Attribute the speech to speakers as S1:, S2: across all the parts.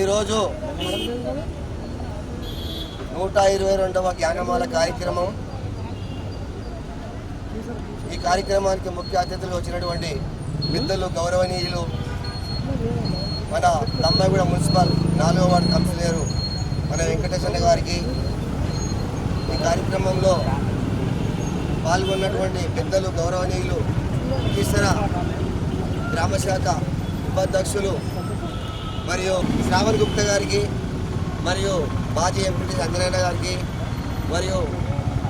S1: ఈరోజు నూట ఇరవై రెండవ జ్ఞానమాల కార్యక్రమం. ఈ కార్యక్రమానికి ముఖ్య అతిథులు వచ్చినటువంటి పెద్దలు గౌరవనీయులు మన దమ్మగూడ మున్సిపల్ నాలుగో వార్డు కౌన్సిలర్ మన వెంకటేశ్వర గారికి. ఈ కార్యక్రమంలో పాల్గొన్నటువంటి పెద్దలు గౌరవనీయులు కీసర గ్రామశాఖ ఉపాధ్యక్షులు మరియు శ్రావణ్ గుప్తా గారికి మరియు మాజీ ఎంపీ అంజనాయన గారికి మరియు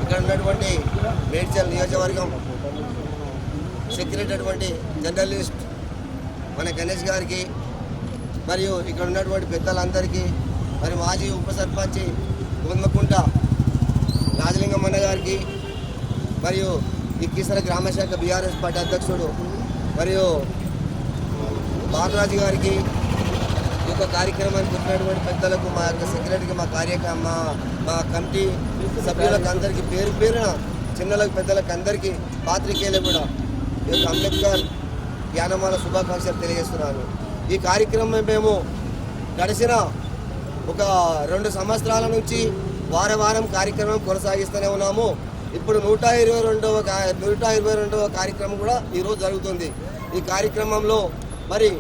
S1: ఇక్కడ ఉన్నటువంటి మేడ్చల్ నియోజకవర్గం సెక్రటరీ అటువంటి జర్నలిస్ట్ మన గణేష్ గారికి మరియు ఇక్కడ ఉన్నటువంటి పెద్దలందరికీ మరి మాజీ ఉప సర్పంచ్ గుందకుంట రాజలింగమన్న గారికి మరియు ఈ గ్రామశాఖ బీఆర్ఎస్ పార్టీ అధ్యక్షుడు మరియు బాలరాజు గారికి యొక్క కార్యక్రమానికి వచ్చినటువంటి పెద్దలకు మా యొక్క సెక్రటరీకి మా కార్యక్రమ మా మా కమిటీ సభ్యులకు అందరికీ పేరు పేరున చిన్నలకు పెద్దలకు అందరికీ పాత్రికేయులకు కూడా ఈ యొక్క అంబేద్కర్ జ్ఞానమాల శుభాకాంక్షలు తెలియజేస్తున్నాను. ఈ కార్యక్రమం మేము గడిచిన ఒక రెండు సంవత్సరాల నుంచి వారం వారం కార్యక్రమం కొనసాగిస్తూనే ఉన్నాము. ఇప్పుడు నూట ఇరవై రెండవ నూట ఇరవై రెండవ కార్యక్రమం కూడా ఈరోజు జరుగుతుంది. ఈ కార్యక్రమంలో మరి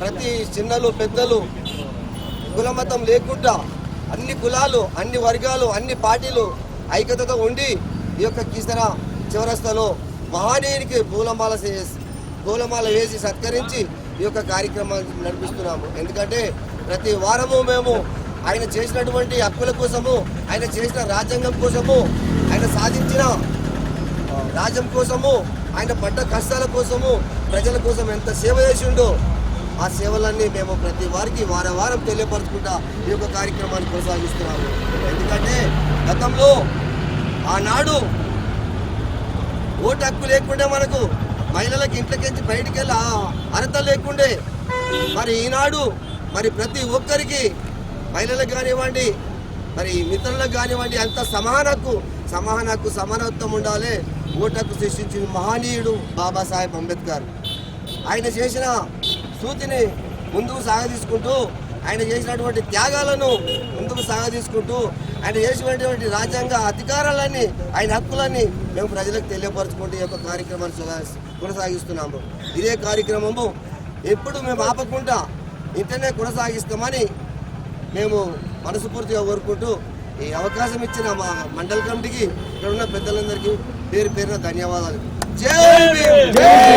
S1: ప్రతి చిన్నలు పెద్దలు కులమతం లేకుండా అన్ని కులాలు అన్ని వర్గాలు అన్ని పార్టీలు ఐక్యతతో ఉండి ఈ యొక్క కిసర చివరస్తలో మహానీయునికి పూలమాల పూలమాల వేసి సత్కరించి ఈ యొక్క కార్యక్రమాన్ని నడిపిస్తున్నాము. ఎందుకంటే ప్రతి వారము మేము ఆయన చేసినటువంటి హక్కుల కోసము ఆయన చేసిన రాజ్యాంగం కోసము ఆయన సాధించిన రాజ్యం కోసము ఆయన పడ్డ కష్టాల కోసము ప్రజల కోసం ఎంత సేవ చేసిండో ఆ సేవలన్నీ మేము ప్రతి వారికి వారం వారం తెలియపరచుకుంటా ఈ యొక్క కార్యక్రమాన్ని కొనసాగిస్తున్నాము. ఎందుకంటే గతంలో ఆనాడు ఓటు హక్కు లేకుండే మనకు మహిళలకు ఇంట్లోకించి బయటికి వెళ్ళి ఆ అర్హత లేకుండే. మరి ఈనాడు మరి ప్రతి ఒక్కరికి మహిళలకు కానివ్వండి మరి మిత్రులకు కానివ్వండి అంత సమాన హక్కు సమాన హక్కు సమానత్వం ఉండాలి. ఓటకు సృష్టించిన మహనీయుడు బాబాసాహెబ్ అంబేద్కర్. ఆయన చేసిన సూతిని ముందుకు సాగదీసుకుంటూ ఆయన చేసినటువంటి త్యాగాలను ముందుకు సాగదీసుకుంటూ ఆయన చేసినటువంటి రాజ్యాంగ అధికారాలన్నీ ఆయన హక్కులన్నీ మేము ప్రజలకు తెలియపరచుకుంటూ ఈ యొక్క కార్యక్రమాన్ని కొనసాగిస్తున్నాము. ఇదే కార్యక్రమము ఎప్పుడు మేము ఆపకుండా ఇంటనే కొనసాగిస్తామని మేము మనస్ఫూర్తిగా కోరుకుంటూ ఈ అవకాశం ఇచ్చిన మా మండల కమిటీకి ఇక్కడ ఉన్న పెద్దలందరికీ పేరు పేరున ధన్యవాదాలు. జై